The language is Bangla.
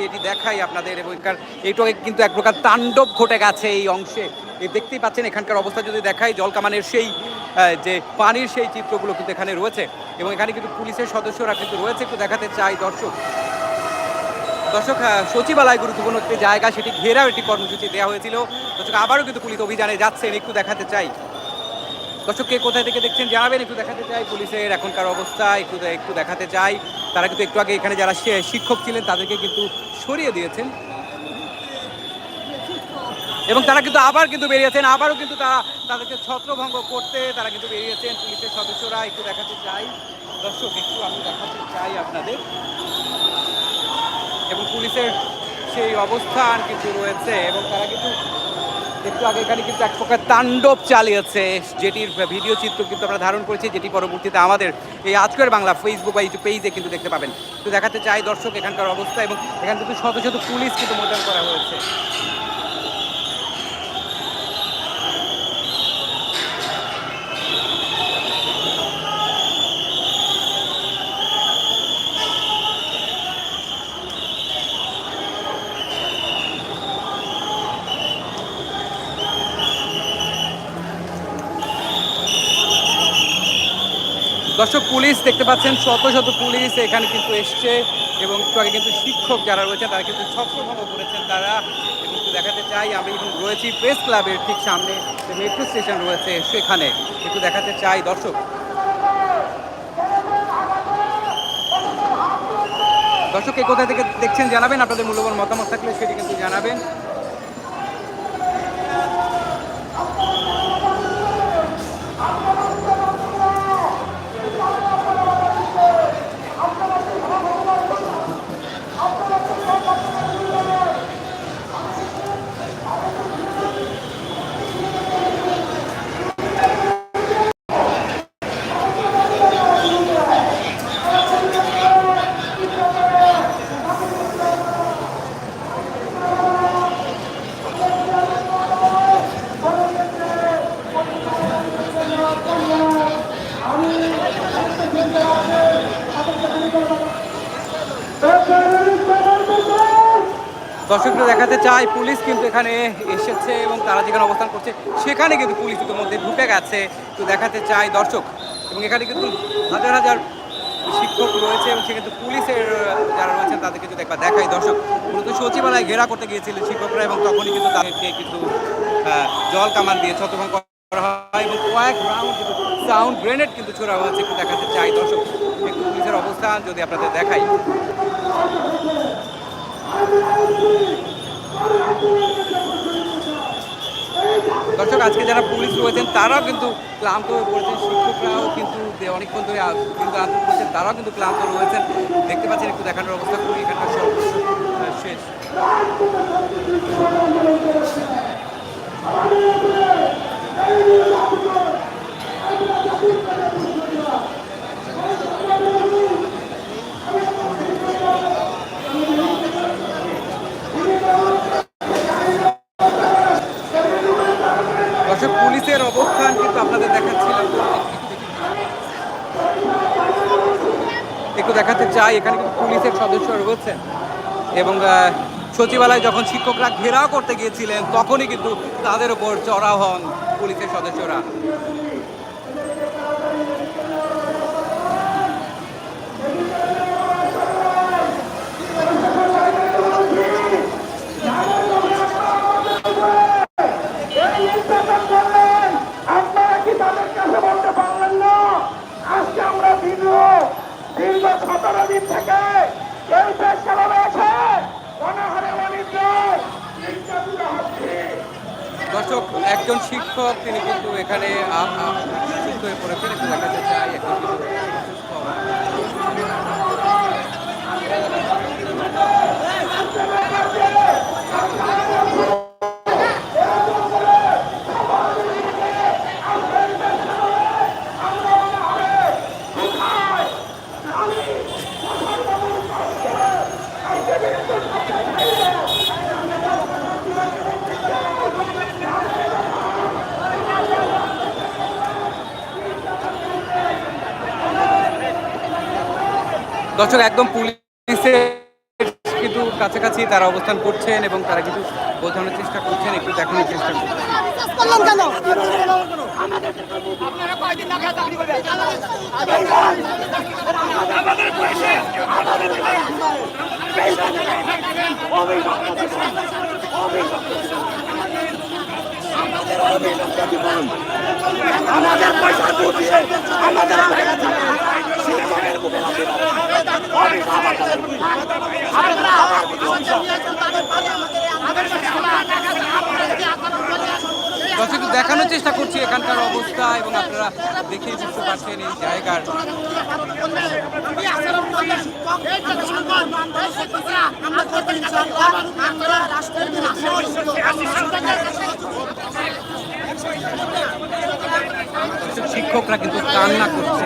যদি এটি দেখাই আপনাদের, এবং এখানকার এইটু কিন্তু এক প্রকার তাণ্ডব ঘটে গেছে এই অংশে। দেখতেই পাচ্ছেন, এখানকার অবস্থা যদি দেখাই, জলকামানের সেই যে পানির সেই চিত্রগুলো কিন্তু এখানে রয়েছে। এবং এখানে কিন্তু পুলিশের সদস্যরা কিন্তু রয়েছে, একটু দেখাতে চাই দর্শক। দর্শক সচিবালয় গুরুত্বপূর্ণ একটি জায়গা, সেটি ঘেরাও একটি কর্মসূচি দেওয়া হয়েছিল। দর্শক, আবারও কিন্তু পুলিশ অভিযানে যাচ্ছেন, একটু দেখাতে চাই। দর্শক, কে কোথায় থেকে দেখছেন জানাবেন, একটু দেখাতে চাই পুলিশের এখনকার অবস্থা, একটু একটু দেখাতে চাই। তারা কিন্তু একটু আগে এখানে যারা শিক্ষক ছিলেন, তাদেরকে কিন্তু সরিয়ে দিয়েছেন। এবং তারা কিন্তু আবার কিন্তু বেরিয়েছেন, আবারও কিন্তু তারা তাদেরকে ছত্রভঙ্গ করতে তারা কিন্তু বেরিয়েছেন। পুলিশের সদস্যরা একটু দেখাতে চাই। দর্শক, একটু আমি দেখাতে চাই আপনাদের। এবং পুলিশের সেই অবস্থান কিন্তু রয়েছে এবং তারা কিন্তু একটু আগে এখানে কিন্তু এক প্রকার তাণ্ডব চালিয়েছে যেটির ভিডিও চিত্র কিন্তু আমরা ধারণ করেছি, যেটি পরবর্তীতে আমাদের এই আজকের বাংলা ফেসবুক বা ইউটিউব পেজে কিন্তু দেখতে পাবেন। তো দেখাতে চাই দর্শক এখানকার অবস্থা এবং এখানে কিন্তু শত শত পুলিশ কিন্তু মোতায়েন করা হয়েছে। দর্শক, পুলিশ দেখতে পাচ্ছেন, শত শত পুলিশ এখানে কিন্তু এসছে এবং একটু আগে কিন্তু শিক্ষক যারা রয়েছে তারা কিন্তু ছত্রভঙ্গ করেছেন তারা। এবং দেখাতে চাই, আমি কিন্তু রয়েছি প্রেস ক্লাবের ঠিক সামনে যে মেট্রো স্টেশন রয়েছে সেখানে। একটু দেখাতে চাই, দর্শক। দর্শক এই কোথা থেকে দেখছেন জানাবেন? আপনাদের মূল্যবান মতামত থাকলে সেটি কিন্তু জানাবেন। দর্শকরা দেখাতে চাই পুলিশ কিন্তু এখানে এসেছে এবং তারা যেখানে অবস্থান করছে, সেখানে কিন্তু পুলিশ ইতিমধ্যে ঢুকে গেছে। তো দেখাতে চাই দর্শক। এবং এখানে কিন্তু হাজার হাজার শিক্ষক রয়েছে এবং সেক্ষেত্রে পুলিশের, যারা রয়েছেন তাদেরকে যদি একবার দেখাই দর্শক। মূলত সচিবালয় ঘেরা করতে গিয়েছিলেন শিক্ষকরা এবং তখনই কিন্তু তাদেরকে কিন্তু জল কামান দিয়ে ছত্রভঙ্গ করা হয় এবং কয়েক রাউন্ড কিন্তু সাউন্ড গ্রেনেড কিন্তু ছোড়া হয়েছে একটু দেখাতে চাই দর্শক। একটু পুলিশের অবস্থান যদি আপনাদের দেখাই। দর্শক আজকে যারা পুলিশ রয়েছেন তারাও কিন্তু ক্লান্ত হয়ে পড়েছেন শিক্ষকরাও কিন্তু অনেকক্ষণ ধরে কিন্তু আন্দোলন করছেন তারাও কিন্তু ক্লান্ত রয়েছেন দেখতে পাচ্ছেন একটু দেখানোর অবস্থা খুবই এখানকার শেষ দর্শক অবস্থান কিন্তু আপনাদের দেখাচ্ছিলাম একটু দেখাতে চাই, এখানে কিন্তু পুলিশের সদস্য রয়েছেন। এবং সচিবালয় যখন শিক্ষকরা ঘেরাও করতে গিয়েছিলেন, তখনই কিন্তু তাদের উপর চড়াও হন পুলিশের সদস্যরা। দর্শক একজন শিক্ষক তিনি কিন্তু এখানে সুস্থ হয়ে পড়েছেন একটু দেখাতে চাই একজন দর্শক, একদম পুলিশের কিন্তু কাছাকাছি তারা অবস্থান করছেন এবং তারা কিন্তু বোঝানোর চেষ্টা করছেন, একটু দেখানোর চেষ্টা করছেন। আমাদের পয়সা বুঝিয়ে আমাদের সিনেমানের মুখে দর্শক একটু দেখানোর চেষ্টা করছি এখানকার অবস্থা এবং আপনারা দেখেই বুঝতে পারছেন এই জায়গার শিক্ষকরা কিন্তু কান্না দর্শক,